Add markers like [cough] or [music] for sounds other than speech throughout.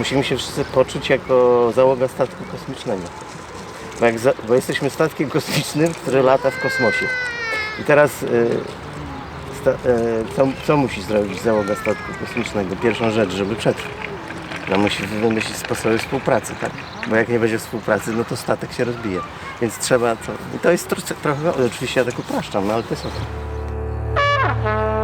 Musimy się wszyscy poczuć jako załoga statku kosmicznego. Bo, jak za, bo jesteśmy statkiem kosmicznym, który lata w kosmosie. I teraz y, sta, y, co, co musi zrobić załoga statku kosmicznego? Pierwszą rzecz, żeby przetrwać. No musi wymyślić sposoby współpracy, tak? Bo jak nie będzie współpracy, no to statek się rozbije. Więc trzeba to... I to jest trochę, trochę oczywiście ja tak upraszczam, no ale to jest o.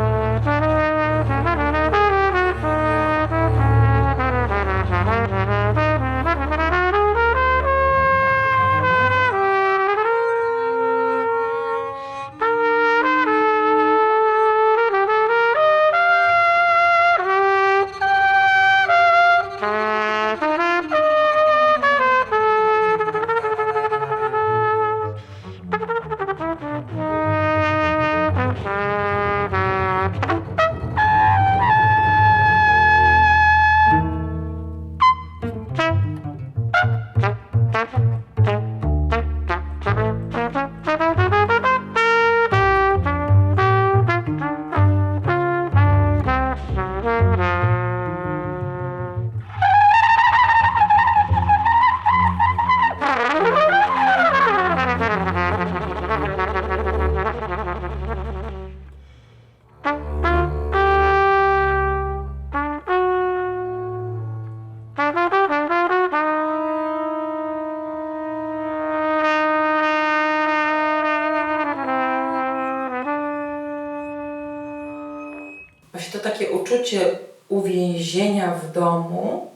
uczucie uwięzienia w domu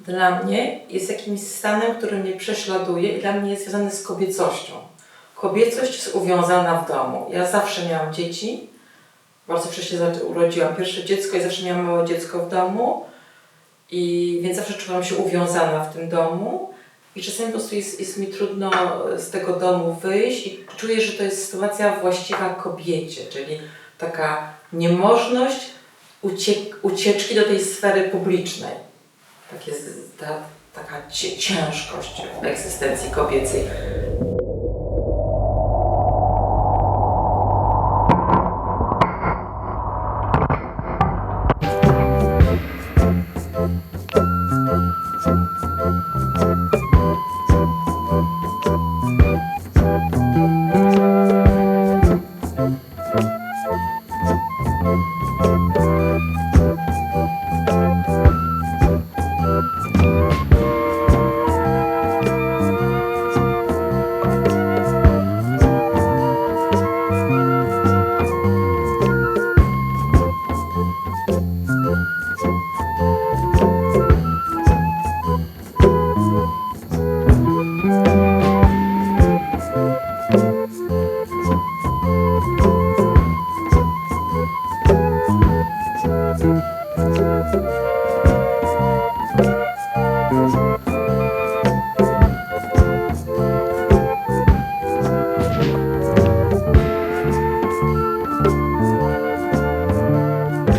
dla mnie jest jakimś stanem, który mnie prześladuje i dla mnie jest związany z kobiecością. Kobiecość jest uwiązana w domu. Ja zawsze miałam dzieci, bardzo wcześnie urodziłam pierwsze dziecko i zawsze miałam małe dziecko w domu. I więc zawsze czułam się uwiązana w tym domu. I czasami po prostu jest, jest mi trudno z tego domu wyjść i czuję, że to jest sytuacja właściwa kobiecie, czyli taka niemożność uciek- ucieczki do tej sfery publicznej. Tak jest ta, taka ciężkość w egzystencji kobiecej.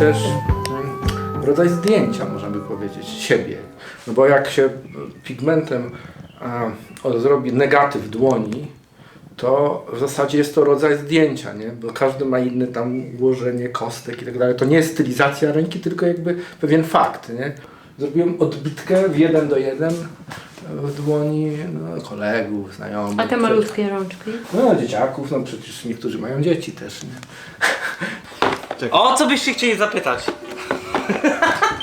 Też mm, rodzaj zdjęcia, można by powiedzieć, siebie. No bo jak się pigmentem o, zrobi negatyw dłoni, to w zasadzie jest to rodzaj zdjęcia, nie? bo każdy ma inne tam ułożenie kostek i tak dalej. To nie jest stylizacja ręki, tylko jakby pewien fakt. Nie? Zrobiłem odbitkę w jeden do jeden w dłoni no, kolegów, znajomych. A te malutkie rączki? No, dzieciaków, no przecież niektórzy mają dzieci też, nie? [laughs] O co byście chcieli zapytać? [laughs]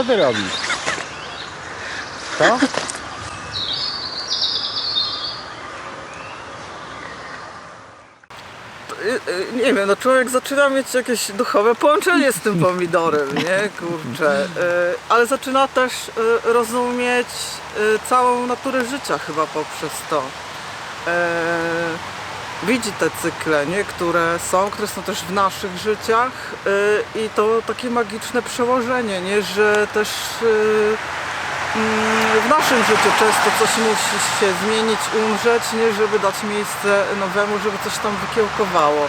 Co ty robisz? Co? Y, y, nie wiem, no człowiek zaczyna mieć jakieś duchowe połączenie z tym pomidorem, nie? Kurczę. Y, ale zaczyna też rozumieć całą naturę życia chyba poprzez to. Widzi te cykle, nie? Które są, które są też w naszych życiach y, i to takie magiczne przełożenie, nie? Że też y, Mm, w naszym życiu często coś musi się zmienić, umrzeć, nie żeby dać miejsce nowemu, żeby coś tam wykiełkowało.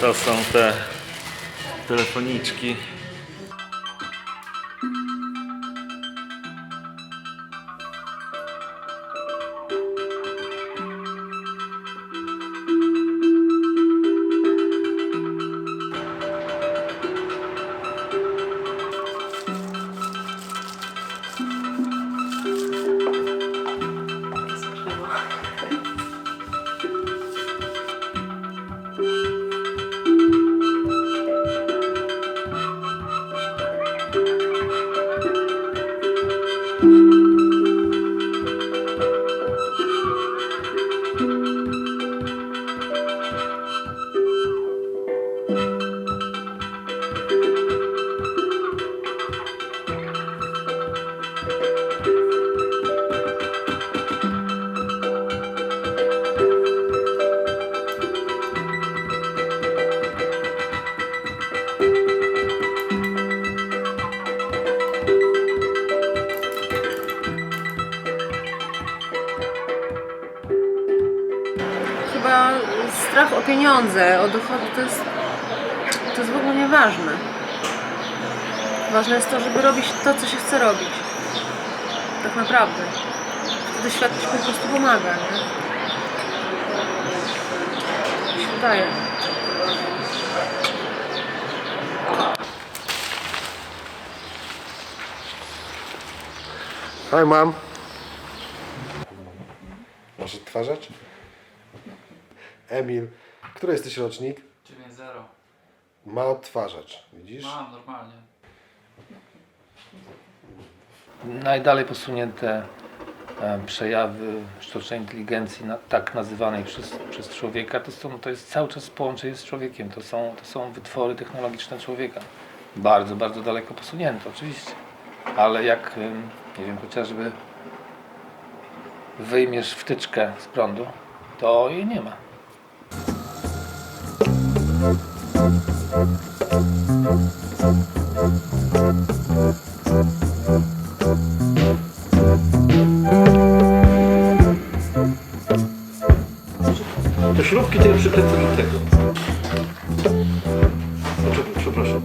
To są te telefoniczki. Pieniądze, o dochody to jest, to jest w ogóle nieważne. Ważne jest to, żeby robić to, co się chce robić. Tak naprawdę. Wtedy świat ci po prostu pomaga, nie? Mi się wydaje. Hi, mam. Masz odtwarzacz? Emil, który jesteś rocznik? 9-0. Ma odtwarzacz, widzisz? Mam normalnie. najdalej posunięte e, przejawy sztucznej inteligencji, na, tak nazywanej przez, przez człowieka, to, są, to jest cały czas połączenie z człowiekiem. To są, to są wytwory technologiczne człowieka. Bardzo, bardzo daleko posunięte, oczywiście. Ale jak, nie wiem, chociażby wyjmiesz wtyczkę z prądu, to jej nie ma. Te śrubki to ja przykręcę do tego. Przepraszam.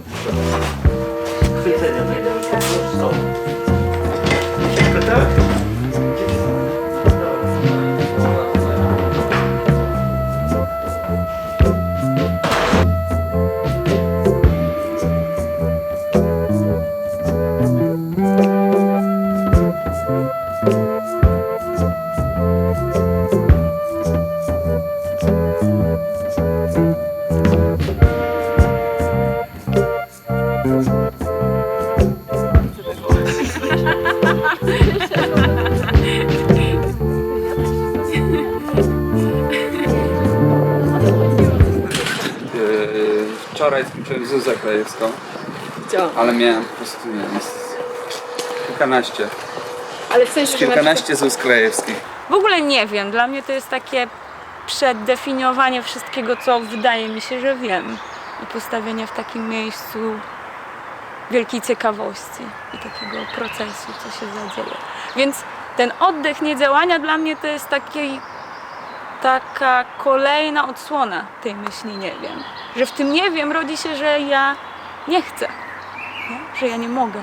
Wczoraj skończyłem Zuzę Krajewską. Ale miałem po prostu, nie wiem, z kilkanaście. Ale w sensie, że na przykład, Kilkanaście Zuz Krajewskich. w ogóle nie wiem. Dla mnie to jest takie przeddefiniowanie wszystkiego, co wydaje mi się, że wiem. I postawienie w takim miejscu wielkiej ciekawości i takiego procesu, co się zadzieje. Więc ten oddech niedziałania dla mnie to jest taki, taka kolejna odsłona tej myśli nie wiem. Że w tym nie wiem rodzi się, że ja nie chcę, nie? że ja nie mogę.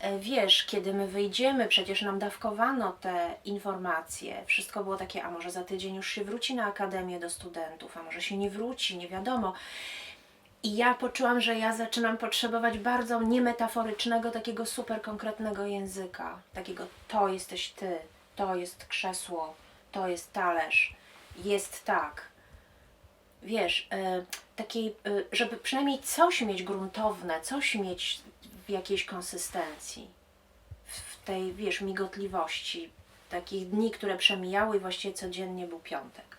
E, Wiesz, kiedy my wyjdziemy, przecież nam dawkowano te informacje. Wszystko było takie, a może za tydzień już się wróci na akademię do studentów, a może się nie wróci, nie wiadomo. I ja poczułam, że ja zaczynam potrzebować bardzo niemetaforycznego, takiego super konkretnego języka. Takiego to jesteś ty, to jest krzesło, to jest talerz, jest tak. Wiesz, e, takiej, e, żeby przynajmniej coś mieć gruntowne, coś mieć w jakiejś konsystencji, w w tej, wiesz, migotliwości, takich dni, które przemijały i właściwie codziennie był piątek.